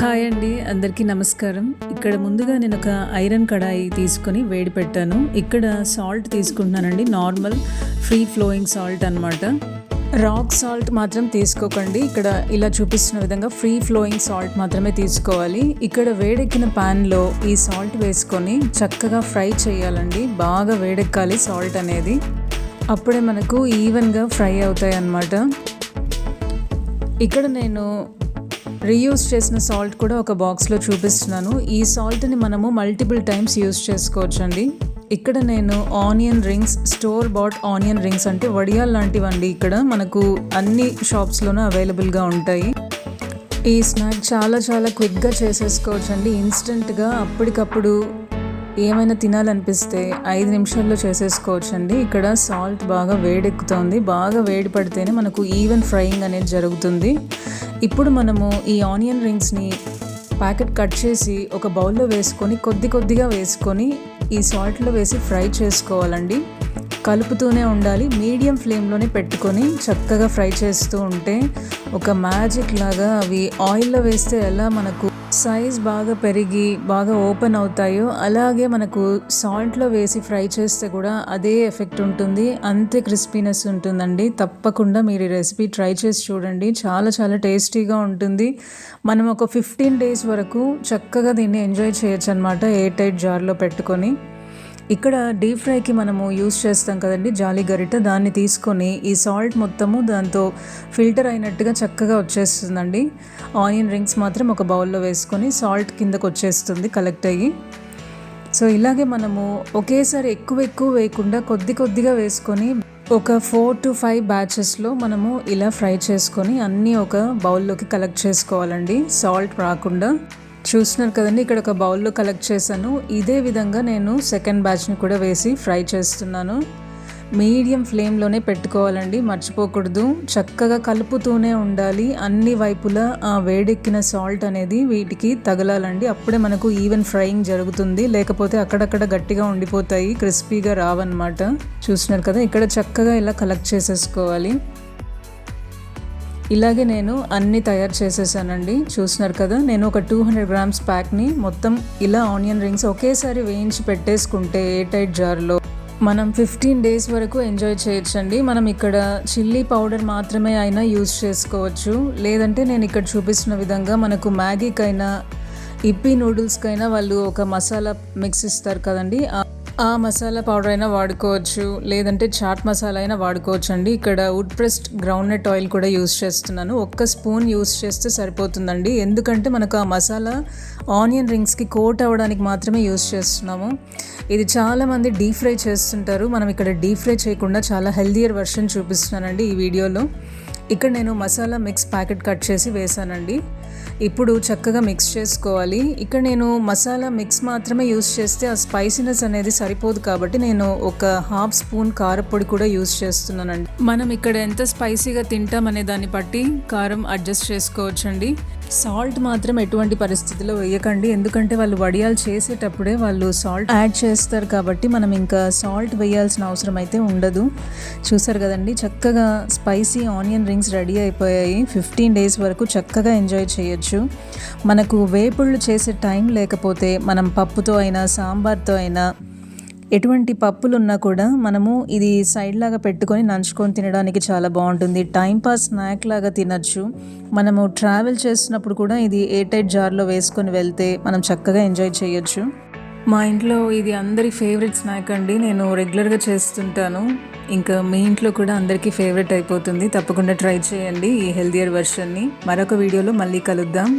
Hi అండి అందరికీ నమస్కారం. ఇక్కడ ముందుగా నేను ఒక ఐరన్ కడాయి తీసుకొని వేడి పెట్టాను. ఇక్కడ సాల్ట్ తీసుకుంటున్నానండి నార్మల్ ఫ్రీ ఫ్లోయింగ్ సాల్ట్ అనమాట రాక్ సాల్ట్ మాత్రం తీసుకోకండి. ఇక్కడ ఇలా చూపిస్తున్న విధంగా ఫ్రీ ఫ్లోయింగ్ సాల్ట్ మాత్రమే తీసుకోవాలి. ఇక్కడ వేడెక్కిన ప్యాన్లో ఈ సాల్ట్ వేసుకొని చక్కగా ఫ్రై చేయాలండి. బాగా వేడెక్కాలి సాల్ట్ అనేది. అప్పుడే మనకు ఈవెన్గా ఫ్రై అవుతాయి అన్నమాట ఇక్కడ నేను రీయూస్ చేసిన సాల్ట్ కూడా ఒక బాక్స్లో చూపిస్తున్నాను. ఈ సాల్ట్ని మనము మల్టిపుల్ టైమ్స్ యూజ్ చేసుకోవచ్చండి. ఇక్కడ నేను onion rings store bought onion rings అంటే వడియాల్ లాంటివండి ఇక్కడ. మనకు అన్ని షాప్స్లోనూ అవైలబుల్గా ఉంటాయి. ఈ స్నాక్ చాలా చాలా క్విక్గా చేసేసుకోవచ్చండి. ఇన్స్టెంట్గా అప్పటికప్పుడు ఏమైనా తినాలనిపిస్తే ఐదు నిమిషాల్లో చేసేసుకోవచ్చండి. ఇక్కడ సాల్ట్ బాగా వేడెక్కుతోంది. బాగా వేడి పడితేనే మనకు ఈవెన్ ఫ్రైయింగ్ అనేది జరుగుతుంది. ఇప్పుడు మనము ఈ ఆనియన్ రింగ్స్ని ప్యాకెట్ కట్ చేసి ఒక బౌల్లో వేసుకొని కొద్ది కొద్దిగా వేసుకొని ఈ సాల్ట్లో వేసి ఫ్రై చేసుకోవాలండి. కలుపుతూనే ఉండాలి. మీడియం ఫ్లేమ్లోనే పెట్టుకొని చక్కగా ఫ్రై చేస్తూ ఉంటే ఒక మ్యాజిక్ లాగా అవి ఆయిల్లో వేస్తే ఎలా మనకు సైజ్ బాగా పెరిగి బాగా ఓపెన్ అవుతాయో అలాగే మనకు సాల్ట్లో వేసి ఫ్రై చేస్తే కూడా అదే ఎఫెక్ట్ ఉంటుంది. అంతే క్రిస్పీనెస్ ఉంటుందండి. తప్పకుండా మీరు ఈ రెసిపీ ట్రై చేసి చూడండి. చాలా చాలా టేస్టీగా ఉంటుంది. మనం ఒక ఫిఫ్టీన్ డేస్ వరకు చక్కగా దీన్ని ఎంజాయ్ చేయొచ్చు అనమాట ఎయిర్ టైట్ జార్లో పెట్టుకొని. ఇక్కడ డీప్ ఫ్రైకి మనము యూస్ చేస్తాం కదండి జాలి గరిట. దాన్ని తీసుకొని ఈ సాల్ట్ మొత్తము దాంతో ఫిల్టర్ అయినట్టుగా చక్కగా వచ్చేస్తుందండి. ఆనియన్ రింగ్స్ మాత్రం ఒక బౌల్లో వేసుకొని సాల్ట్ కిందకు వచ్చేస్తుంది కలెక్ట్ అయ్యి. సో ఇలాగే మనము ఒకేసారి ఎక్కువ ఎక్కువ వేయకుండా కొద్ది కొద్దిగా వేసుకొని ఒక ఫోర్ టు ఫైవ్ బ్యాచెస్లో మనము ఇలా ఫ్రై చేసుకొని అన్నీ ఒక బౌల్లోకి కలెక్ట్ చేసుకోవాలండి. సాల్ట్ రాకుండా. చూస్తున్నారు కదండి ఇక్కడ ఒక బౌల్లో కలెక్ట్ చేశాను. ఇదే విధంగా నేను సెకండ్ బ్యాచ్ని కూడా వేసి ఫ్రై చేస్తున్నాను. మీడియం ఫ్లేమ్లోనే పెట్టుకోవాలండి మర్చిపోకూడదు. చక్కగా కలుపుతూనే ఉండాలి. అన్ని వైపులా ఆ వేడెక్కిన సాల్ట్ అనేది వీటికి తగలాలండి. అప్పుడే మనకు ఈవెన్ ఫ్రైయింగ్ జరుగుతుంది. లేకపోతే అక్కడక్కడ గట్టిగా ఉండిపోతాయి క్రిస్పీగా రావన్నమాట. చూస్తున్నారు కదా ఇక్కడ చక్కగా ఇలా కలెక్ట్ చేసేసుకోవాలి. ఇలాగే నేను అన్ని తయారు చేసేసానండి. చూస్తున్నారు కదా నేను ఒక టూ హండ్రెడ్ గ్రామ్స్ ప్యాక్ని మొత్తం ఇలా ఆనియన్ రింగ్స్ ఒకేసారి వేయించి పెట్టేసుకుంటే ఏ టైట్ జార్లో మనం ఫిఫ్టీన్ డేస్ వరకు ఎంజాయ్ చేయొచ్చండి. మనం ఇక్కడ చిల్లీ పౌడర్ మాత్రమే అయినా యూజ్ చేసుకోవచ్చు. లేదంటే నేను ఇక్కడ చూపిస్తున్న విధంగా మనకు మ్యాగీకైనా ఇప్పి నూడిల్స్కైనా వాళ్ళు ఒక మసాలా మిక్స్ ఇస్తారు కదండి. ఆ మసాలా పౌడర్ అయినా వాడుకోవచ్చు లేదంటే చాట్ మసాలా అయినా వాడుకోవచ్చు అండి ఇక్కడ వుడ్ ప్రెస్డ్ గ్రౌండ్నట్ ఆయిల్ కూడా యూస్ చేస్తున్నాను. ఒక్క స్పూన్ యూస్ చేస్తే సరిపోతుందండి. ఎందుకంటే మనకు ఆ మసాలా ఆనియన్ రింగ్స్కి కోట్ అవ్వడానికి మాత్రమే యూస్ చేస్తున్నాము. ఇది చాలామంది డీప్ ఫ్రై చేస్తుంటారు. మనం ఇక్కడ డీప్ ఫ్రై చేయకుండా చాలా హెల్దియర్ వర్షన్ చూపిస్తున్నానండి ఈ వీడియోలో ఇక్కడ నేను మసాలా మిక్స్ ప్యాకెట్ కట్ చేసి వేసానండి ఇప్పుడు చక్కగా మిక్స్ చేసుకోవాలి. ఇక్కడ నేను మసాలా మిక్స్ మాత్రమే యూస్ చేస్తే ఆ స్పైసీనెస్ అనేది సరిపోదు కాబట్టి నేను ఒక హాఫ్ స్పూన్ కారపొడి కూడా యూస్ చేస్తున్నానండి. మనం ఇక్కడ ఎంత స్పైసీగా తింటాం అనే దాన్ని బట్టి కారం అడ్జస్ట్ చేసుకోవచ్చండి. సాల్ట్ మాత్రం ఎటువంటి పరిస్థితిలో వేయకండి. ఎందుకంటే వాళ్ళు వడియాలు చేసేటప్పుడే వాళ్ళు సాల్ట్ యాడ్ చేస్తారు కాబట్టి మనం ఇంకా సాల్ట్ వేయాల్సిన అవసరం అయితే ఉండదు. చూసారు కదండి చక్కగా స్పైసీ ఆనియన్ రింగ్స్ రెడీ అయిపోయాయి. ఫిఫ్టీన్ డేస్ వరకు చక్కగా ఎంజాయ్ చేయొచ్చు. మనకు వేపుళ్ళు చేసే టైం లేకపోతే మనం పప్పుతో అయినా సాంబార్తో అయినా ఎటువంటి పప్పులు ఉన్నా కూడా మనము ఇది సైడ్ లాగా పెట్టుకొని నంచుకొని తినడానికి చాలా బాగుంటుంది. టైంపాస్ స్నాక్ లాగా తినచ్చు. మనము ట్రావెల్ చేస్తున్నప్పుడు కూడా ఇది ఏ టైట్ జార్లో వేసుకొని వెళ్తే మనం చక్కగా ఎంజాయ్ చేయొచ్చు. మా ఇంట్లో ఇది అందరి ఫేవరెట్ స్నాక్ అండి. నేను రెగ్యులర్గా చేస్తుంటాను. ఇంకా మీ ఇంట్లో కూడా అందరికీ ఫేవరెట్ అయిపోతుంది. తప్పకుండా ట్రై చేయండి ఈ హెల్దియర్ వెర్షన్ని మరొక వీడియోలో మళ్ళీ కలుద్దాం.